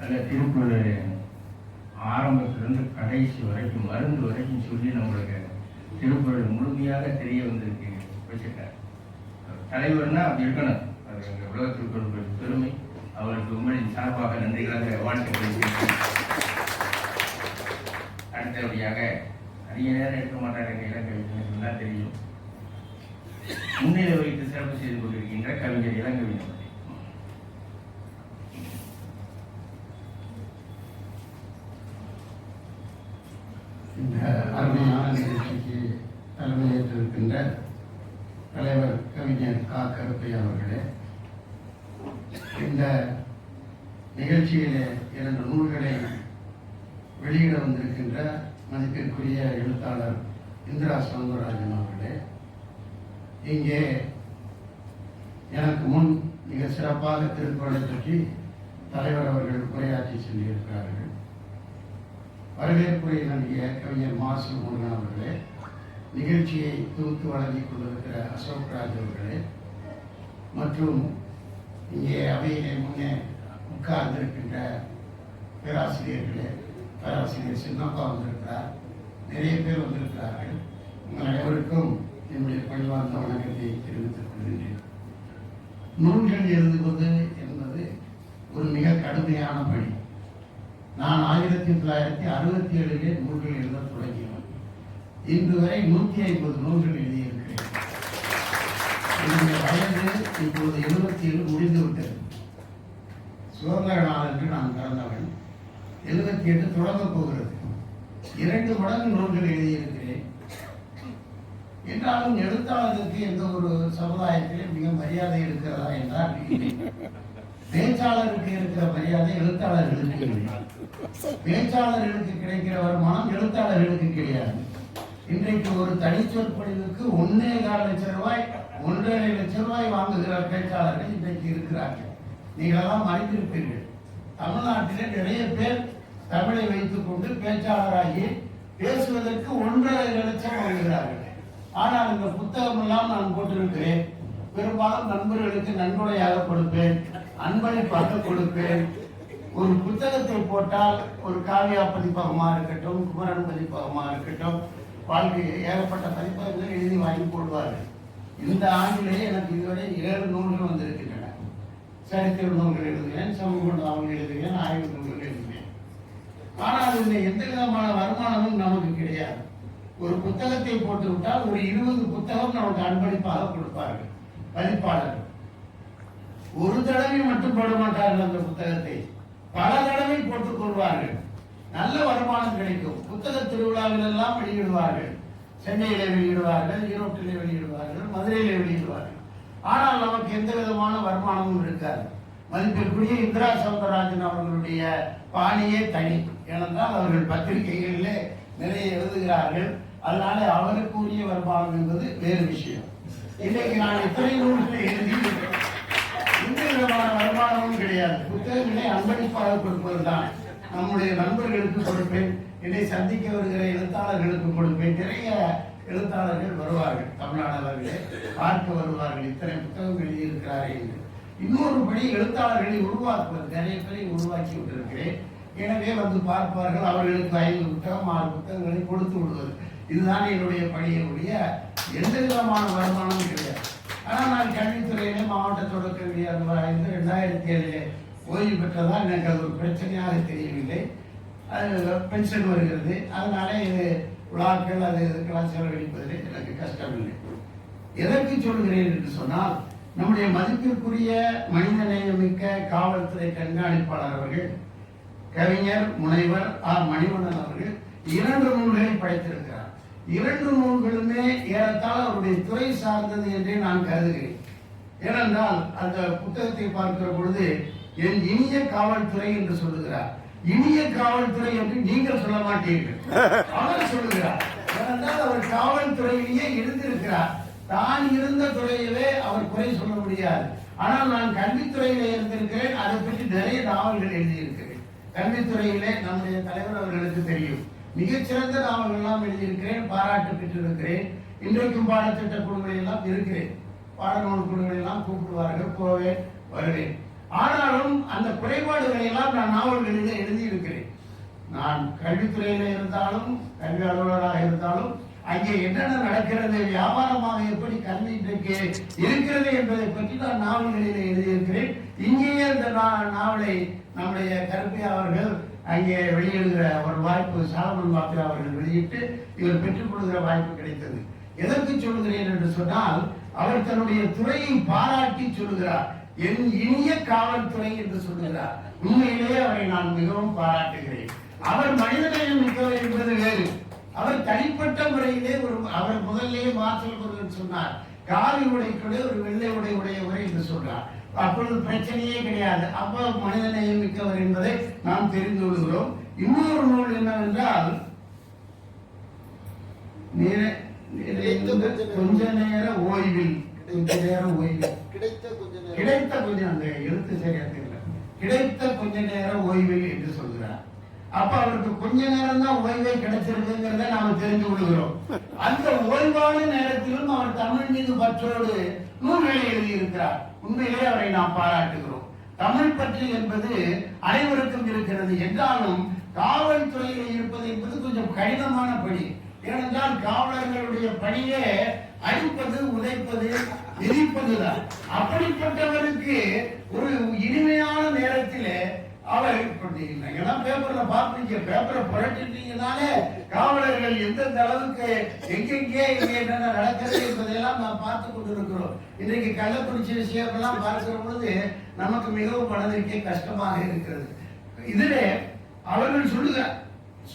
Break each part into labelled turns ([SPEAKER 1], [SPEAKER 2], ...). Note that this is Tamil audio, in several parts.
[SPEAKER 1] அதில் திருக்குறள் ஆரம்பத்திலிருந்து கடைசி வரைக்கும் மருந்து வரைக்கும் சொல்லி நம்மளுக்கு திருக்குறள் முழுமையாக தெரிய வந்திருக்கு வச்சுட்டார் தலைவர்னா அப்படி இருக்கணும். அது எங்கள் உலக திருக்குறள் பெருமை. அவருக்கு உங்களின் சார்பாக நன்றிகளாக வாழ்த்துக்களை அடுத்தபடியாக அதிக நேரம் எடுக்க மாட்டார் எங்கள் இளங்கவிஞர் தெரியும். முன்னிலை வைத்து சிறப்பு செய்து கொண்டிருக்கின்ற கவிஞர் இளங்கவிஞர்.
[SPEAKER 2] இந்த அருமையான நிகழ்ச்சிக்கு தலைமையேற்றிருக்கின்ற தலைவர் கவிஞர் கா. கருப்பை அவர்களே இந்த நிகழ்ச்சியிலே இரண்டு நூல்களை வெளியிட வந்திருக்கின்ற மதிப்பிற்குரிய எழுத்தாளர் இந்திரா சௌந்தரராஜன் அவர்களே இங்கே எனக்கு முன் மிக சிறப்பாக திருக்குறளை பற்றி தலைவர் அவர்கள் உரையாற்றி சென்றிருக்கிறார்கள். வரவேற்புரை நல்கிய கவிஞர் மாசு முருகன் அவர்களே நிகழ்ச்சியை தொகுத்து வழங்கிக் கொண்டிருக்கிற அசோக் ராஜ் அவர்களே மற்றும் இங்கே அவையிலே முன்னே உட்கார்ந்திருக்கின்ற பேராசிரியர்களே பேராசிரியர் சின்னப்பா வந்திருக்கிறார் நிறைய பேர் வந்திருக்கிறார்கள். உங்கள் அனைவருக்கும் என்னுடைய பணிவார்ந்த வணக்கத்தை தெரிவித்துக் கொள்கின்றேன். நூல்கள் எழுதுவது என்பது ஒரு மிக கடுமையான பணி. நான் ஆயிரத்தி தொள்ளாயிரத்தி அறுபத்தி ஏழிலே நூல்கள் எழுத தொடங்கினேன் இன்று வரை நூற்றி ஐம்பது நூல்கள் எழுதியிருக்கிறேன். என்னுடைய வயது இப்போது எழுபத்தி ஏழு முடிந்துவிட்டது. சுதந்திர நாள் என்று நான் பிறந்தவன். எழுபத்தி எட்டு தொடங்கப் போகிறது. இரண்டு மடங்கு நூல்கள் எழுதியிருக்கிறேன். என்றாலும் எழுத்தாளருக்கு எந்த ஒரு சமுதாயத்திலே மிக மரியாதை இருக்கிறதா என்றால் பேச்சாளருக்கு இருக்கிற மரியாதை எழுத்தாளர்களுக்கு இல்லை. பேச்சாளர்களுக்கு கிடைக்கிற வருமானம் எழுத்தாளர்களுக்கு கிடையாது. இன்றைக்கு ஒரு தனிச்சொற்பொழிவுக்கு ஒன்னே கால் லட்சம் ரூபாய் ஒன்றரை லட்சம் ரூபாய் வாங்குகிற பேச்சாளர்கள் இன்றைக்கு இருக்கிறார்கள். நீங்களெல்லாம் அறிந்திருப்பீர்கள். தமிழ்நாட்டிலே நிறைய பேர் தமிழை வைத்துக் கொண்டு பேச்சாளராகி பேசுவதற்கு ஒன்றரை லட்சம் வாங்குகிறார்கள். ஆனால் இந்த புத்தகம் எல்லாம் நான் போட்டிருக்கிறேன். பெரும்பாலும் நண்பர்களுக்கு நன்கொடையாக கொடுப்பேன் அன்பளிப்பாக கொடுப்பேன். ஒரு புத்தகத்தை போட்டால் ஒரு காவியா பதிப்பகமாக இருக்கட்டும் குமரன் பதிப்பகமாக இருக்கட்டும் வாழ்க்கை ஏகப்பட்ட பதிப்பகங்கள் எழுதி வாங்கி போடுவார்கள். இந்த ஆண்டிலேயே எனக்கு இதுவரை ஏழு நூல்கள் வந்திருக்கின்றன. சரித்திர நூல்கள் எழுதுகிறேன் சமூக நாவல் எழுதுகிறேன் ஆய்வு நூல்கள் எழுதுகிறேன். ஆனால் இதில் எந்த விதமான வருமானமும் நமக்கு கிடையாது. ஒரு புத்தகத்தை போட்டு விட்டால் ஒரு இருபது புத்தகம் நமக்கு அன்பளிப்பாக கொடுப்பார்கள். பதிப்பாளர்கள். ஒரு தடவை மட்டும் போட மாட்டார்கள் அந்த புத்தகத்தை. பல தடவை போட்டுக் கொள்வார்கள். நல்ல வருமானம் கிடைக்கும். புத்தக திருவிழாவில் எல்லாம் வெளியிடுவார்கள். சென்னையிலே வெளியிடுவார்கள் ஈரோட்டிலே வெளியிடுவார்கள் மதுரையிலே வெளியிடுவார்கள். ஆனால் நமக்கு எந்த விதமான வருமானமும் இருக்காது. மதிப்பிற்குரிய இந்திரா சௌந்தரராஜன் அவர்களுடைய பாணியே தனி ஏனென்றால் அவர்கள் பத்திரிகைகளிலே நிறைய எழுதுகிறார்கள். அதனால அவருக்குரிய வருமானம் என்பது வேறு விஷயம். இன்னைக்கு நான் இத்தனை நூல்களை எழுதி எந்த விதமான வருமானமும் கிடையாது. புத்தகங்களை அன்பளிப்பாக கொடுப்பதுதான் நம்முடைய நண்பர்களுக்கு கொடுப்பேன். என்னை சந்திக்க வருகிற எழுத்தாளர்களுக்கு கொடுப்பேன். நிறைய எழுத்தாளர்கள் வருவார்கள். தமிழ்நாடு பார்க்க வருவார்கள். இத்தனை புத்தகம் எழுதியிருக்கிறார்கள் என்று. இன்னொரு படி எழுத்தாளர்களை உருவாக்குவது. நிறைய பேரை உருவாக்கி விட்டிருக்கிறேன். எனவே வந்து பார்ப்பார்கள் அவர்களுக்கு ஐந்து புத்தகம் ஆறு புத்தகங்களை கொடுத்து விடுவது. இதுதான் என்னுடைய பணியுடைய எந்த விதமான வருமானமும் கிடையாது. ஆனால் நான் கல்வித்துறையிலே மாவட்ட தொடக்கல்வி அலுவலர் ரெண்டாயிரத்தி ஏழிலே ஓய்வு பெற்றதால் எனக்கு அது ஒரு பிரச்சனையாக தெரியவில்லை. அது பென்ஷன் வருகிறது. அதனால இது விழாக்கள் அது இதுக்கெல்லாம் செலவழிப்பதில் எனக்கு கஷ்டம் இல்லை எதற்கு சொல்கிறேன் என்று சொன்னால் நம்முடைய மதிப்பிற்குரிய மனிதநேயமிக்க காவல்துறை கண்காணிப்பாளர் அவர்கள் கவிஞர் முனைவர் ஆர் மணிவண்ணன் அவர்கள் இரண்டு நூல்களை படைத்திருக்கிறார். இரண்டு நூல்களுமே ஏறத்தாழ அவருடைய துறை சார்ந்தது என்றே நான் கருதுகிறேன். ஏனென்றால் அந்த புத்தகத்தை பார்க்கிற பொழுது என் இனிய காவல்துறை என்று சொல்லுகிறார். இனிய காவல்துறை என்று நீங்கள் சொல்ல மாட்டீர்கள். அவர் சொல்லுகிறார். ஏனென்றால் அவர் காவல்துறையிலேயே இருந்திருக்கிறார். தான் இருந்த துறையிலே அவர் குறை சொல்ல முடியாது. ஆனால் நான் கல்வித்துறையிலே இருந்திருக்கிறேன். அதை பற்றி நிறைய நாவல்கள் எழுதியிருக்கிறேன். கல்வித்துறையிலே நம்முடைய தலைவர் அவர்களுக்கு தெரியும். மிகச்சிறந்த நாவல்கள் எல்லாம் எழுதியிருக்கிறேன் பாராட்டு பெற்றிருக்கிறேன். இன்றைக்கும் பாடத்திட்ட குழுக்களில் எல்லாம் இருக்கிறேன். பாடநூல் குழுக்களில் எல்லாம் கூப்பிடுவார்கள் போவேன் வருவேன். ஆனாலும் அந்த குறைபாடுகளை எல்லாம் நான் நாவல்களில் எழுதியிருக்கிறேன். நான் கல்வித்துறையில இருந்தாலும் கல்வி அலுவலராக இருந்தாலும் அங்கே என்னென்ன நடக்கிறது வியாபாரமாக எப்படி கல்வி இன்றைக்கு இருக்கிறது என்பதை பற்றி நான் நாவல்களில் எழுதியிருக்கிறேன். இங்கேயே இந்த நா- நாவலை நம்முடைய கருப்பி அவர்கள் அங்கே வெளியிடுகிற ஒரு வாய்ப்பு சாலமன் பாப்பி அவர்கள் வெளியிட்டு இவர் பெற்றுக் கொடுக்கிற வாய்ப்பு கிடைத்தது. எதற்கு சொல்கிறேன் என்று சொன்னால் அவர் தன்னுடைய துறையை பாராட்டி சொல்கிறார் என் இனிய காவல்துறை என்று சொல்லுகிறார். உண்மையிலேயே அவரை நான் மிகவும் பாராட்டுகிறேன். அவர் மனிதநேயம் மிக்கவர் என்பது வேறு. அவர் தனிப்பட்ட முறையிலே ஒரு அவர் முதல்லயே மாற்றல் சொன்னார். காவி உடைக்குள்ளே ஒரு சொல்றார் அப்பொழுது பிரச்சனையே கிடையாது. அப்ப மனிதநேயம் மிக்கவர் என்பதை நாம் தெரிந்து கொள்கிறோம். இன்னொரு நூல் என்னவென்றால் கொஞ்ச நேர ஓய்வில். கொஞ்ச நேரம் ஓய்வில்.
[SPEAKER 3] கிடைத்த
[SPEAKER 2] கொஞ்சம் அந்த எழுத்து சரியா தெரியல. கிடைத்த கொஞ்ச நேரம் ஓய்வில் என்று சொல்கிறார். அப்ப அவருக்கு கொஞ்ச நேரம் தான் ஓய்வே கிடைச்சிருக்குங்கிறத நாம தெரிந்து கொள்கிறோம். அந்த ஓய்வான நேரத்திலும் அவர் தமிழ் மீது பற்றோடு நூல்களை எழுதியிருக்கிறார். உண்மையிலே அவரை நாம் பாராட்டுகிறோம். தமிழ் பற்று என்பது அனைவருக்கும் இருக்கிறது. என்றாலும் காவல்துறையில் இருப்பது என்பது கொஞ்சம் கடினமான பணி. ஏனென்றால் காவலர்களுடைய பணியே அடிப்பது உதைப்பது விதிப்பதுதான் அப்படிப்பட்டவருக்கு ஒரு இனிமையான அவர் பேப்பர்ல பார்ப்பீங்க பேப்பரை புரட்டிட்டீங்கனாலே காவலர்கள் எந்தெந்த அளவுக்கு எங்கெங்கே இங்கே என்னென்ன நடக்கிறது என்பதையெல்லாம் நாம் பார்த்து கொண்டிருக்கிறோம். இன்றைக்கு கள்ளக்குறிச்சி விஷயமெல்லாம் பார்க்கிற பொழுது நமக்கு மிகவும் மனதிற்கே கஷ்டமாக இருக்கிறது. இதிலே அவர்கள் சொல்லுக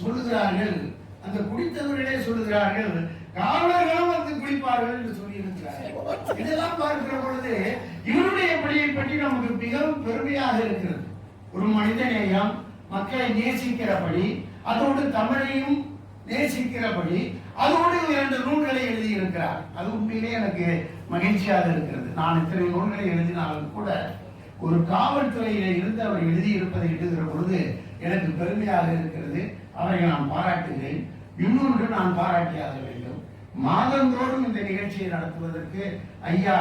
[SPEAKER 2] சொல்லுகிறார்கள். அந்த குடித்தவர்களே சொல்லுகிறார்கள் காவலர்களும் வந்து குடிப்பார்கள் என்று சொல்லியிருக்கிறார்கள். இதெல்லாம் பார்க்கிற பொழுது இவருடைய பணியை பற்றி நமக்கு மிகவும் பெருமையாக இருக்கிறது. ஒரு மனிதநேயம் மக்களை நேசிக்கிறபடி அதோடு தமிழையும் நேசிக்கிறபடி அதோடு இரண்டு நூல்களை எழுதியிருக்கிறார். அது உண்மையிலே எனக்கு மகிழ்ச்சியாக இருக்கிறது. நான் இத்தனை நூல்களை எழுதினாலும் கூட ஒரு காவல்துறையில இருந்து அவர் எழுதியிருப்பதை எழுதுகிற பொழுது எனக்கு பெருமையாக இருக்கிறது. அவரை நான் பாராட்டுகிறேன். இன்னொன்று நான் பாராட்டியாக வேண்டும். மாதந்தோறும் இந்த நிகழ்ச்சியை நடத்துவதற்கு ஐயா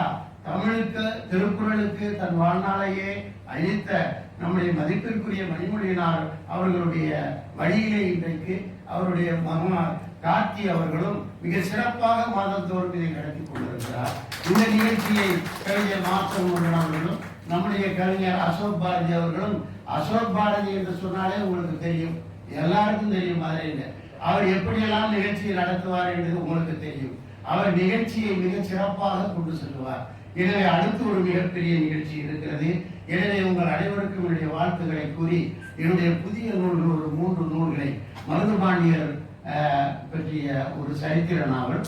[SPEAKER 2] தமிழுக்கு திருக்குறளுக்கு தன் வாழ்நாளையே அளித்த நம்முடைய மதிப்பிற்குரிய மணிமொழியினார் அவர்களுடைய வழியிலே இன்றைக்கு அவருடைய மகனார் கார்த்தி அவர்களும் மிக சிறப்பாக மாதந்தோறும் இதை நடத்தி கொண்டிருக்கிறார். இந்த நிகழ்ச்சியை கவிஞர் மாற்றம் அவர்களும் நம்முடைய கவிஞர் அசோக் பாரதி அவர்களும் அசோக் பாரதி என்று சொன்னாலே உங்களுக்கு தெரியும். எல்லாருக்கும் தெரியும் மதுரையில் அவர் எப்படியெல்லாம் நிகழ்ச்சியை நடத்துவார் என்பது உங்களுக்கு தெரியும். அவர் நிகழ்ச்சியை மிக சிறப்பாக கொண்டு செல்வார் எனவே அடுத்து ஒரு மிகப்பெரிய நிகழ்ச்சி இருக்கிறது. எனவே உங்கள் அனைவருக்கும் என்னுடைய வாழ்த்துக்களை கூறி என்னுடைய புதிய நூல்கள் ஒரு மூன்று நூல்களை மருதுபாண்டியர் அஹ், பற்றிய ஒரு சரித்திர நாவல்.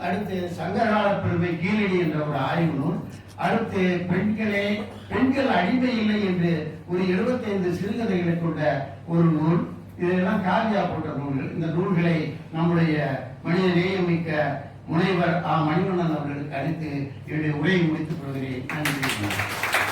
[SPEAKER 2] அடுத்து சங்ககால பெருமை கீழடி என்ற ஒரு ஆய்வு நூல். அடுத்து பெண்களே பெண்கள் அடிமை இல்லை என்று ஒரு 75 சிறுகதைகளை கொண்ட ஒரு நூல். இதெல்லாம் காவியா போன்ற நூல்கள். இந்த நூல்களை நம்முடைய மனித நேயமிக்க முனைவர் ஆ மணிவண்ணன் அவர்களுக்கு அளித்து என்னுடைய உரையை முடித்துக் கொள்கிறேன். நன்றி.